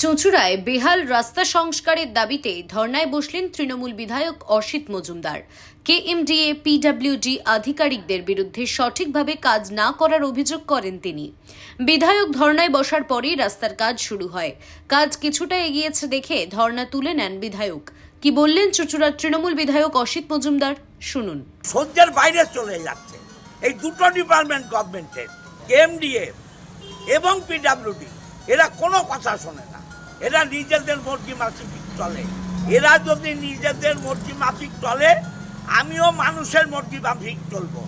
চুঁচুড়ায় বেহাল রাস্তা সংস্কারের দাবিতে ধর্নায় বসলেন তৃণমূল বিধায়ক অসিত মজুমদার। কে কেএমডিএ, পিডব্লিউডি আধিকারিকদের বিরুদ্ধে সঠিকভাবে কাজ না করার অভিযোগ করেন তিনি। বিধায়ক ধর্নায় বসার পরেই রাস্তার কাজ শুরু হয়। কাজ কিছুটা এগিয়েছে দেখে ধর্না তুলে নেন বিধায়ক। কি বললেন চুঁচুড়ার তৃণমূল বিধায়ক অসিত মজুমদার? শুনুন। সহ্যের বাইরে চলে যাচ্ছে। এই দুটো ডিপার্টমেন্ট গভর্নমেন্টের, কেএমডিএ এবং পিডাব্লিউডি। এরা কোনো কথা শোনে না। এরা নিজেদের মর্জি মাফিক চলে। এরা যদি নিজেদের মর্জি মাফিক চলে আমিও মানুষের মর্জি মাফিক চলবো।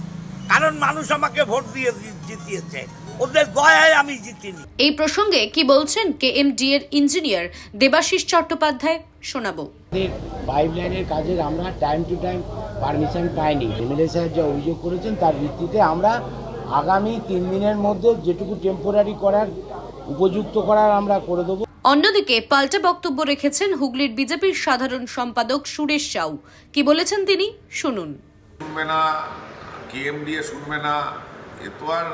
কারণ মানুষ আমাকে ভোট দিয়ে জিতিয়েছে। ওদের দয়ায় আমি জিতিনি। এই প্রসঙ্গে কি বলছেন কেএমডি এর ইঞ্জিনিয়ার দেবাশিস চট্টোপাধ্যায়? শোনাবো। আমাদের পাইপ লাইনের কাজের আমরা টাইম টু টাইম পারমিশন পাইনি। এমএলএ সাহেব যা অভিযোগ করেছেন তার ভিত্তিতে আমরা আগামী তিন দিনের মধ্যে যেটুকু টেম্পোরারি করার উপযুক্ত করার আমরা করে দেবো। অন্যদিকে পাল্টা বক্তব্য রেখেছেন হুগলির বিজেপির সাধারণ সম্পাদক সুরেশ সাউ। কি বলেছেন তিনি? শুনুন। শুনবে না কেএমডিএ শুনবে না এ তো আর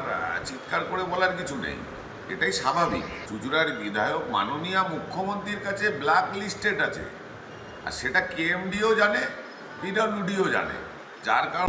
চিৎকার করে বলার কিছু নেই। এটাই স্বাভাবিক। চুচুড়ার বিধায়ক মাননীয় মুখ্যমন্ত্রীর কাছে ব্ল্যাক লিস্টেড আছে। আর সেটা কেএমডিও জানে পিডব্লিউডিও জানে। যার কারণ